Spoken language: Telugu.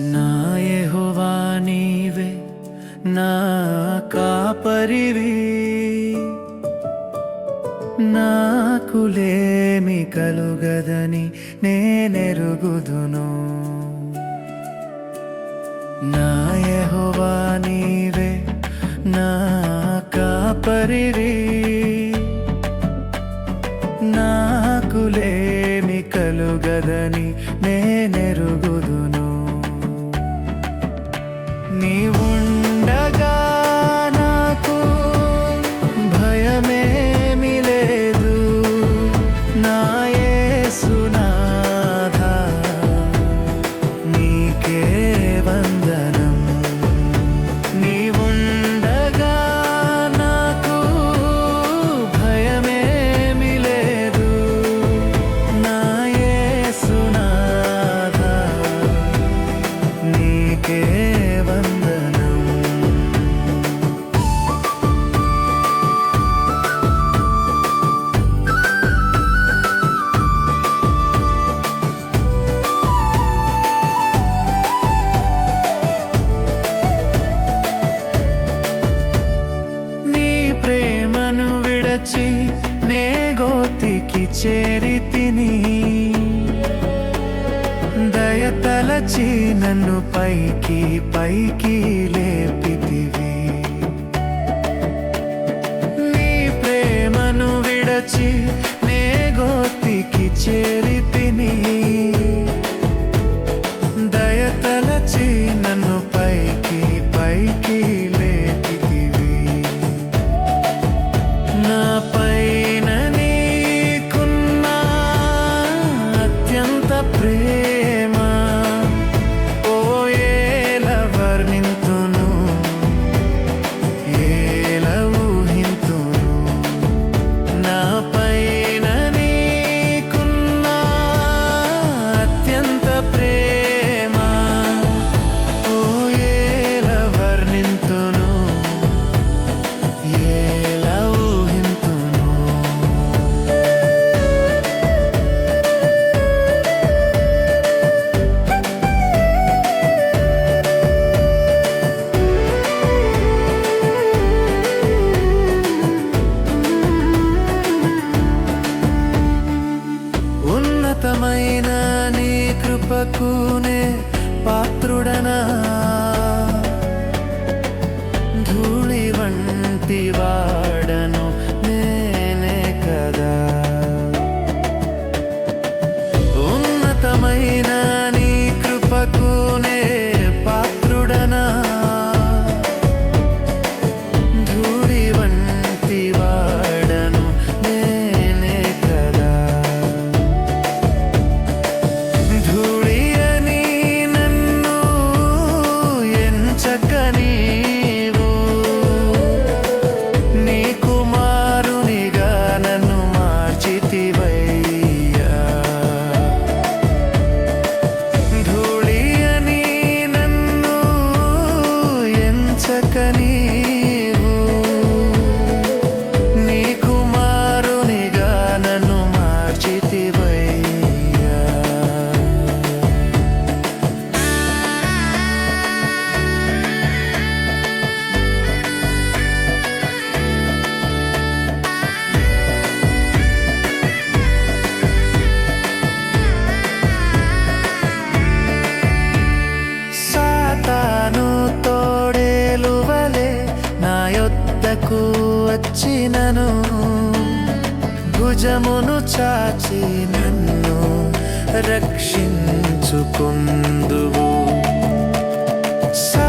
నాయహోవా నీవే నా కాపరివి. నాకులేమి కలుగదని నీవే నా కాపరివే. లేచి నన్ను పైకి పైకి లేపితివి. నీ ప్రేమను విడచి అనంతమైన నీ కృపకునే పాత్రుడనా? చక్కని వద్దకు వచ్చినను భుజమును చాచి నన్ను రక్షించుకుందువు. సా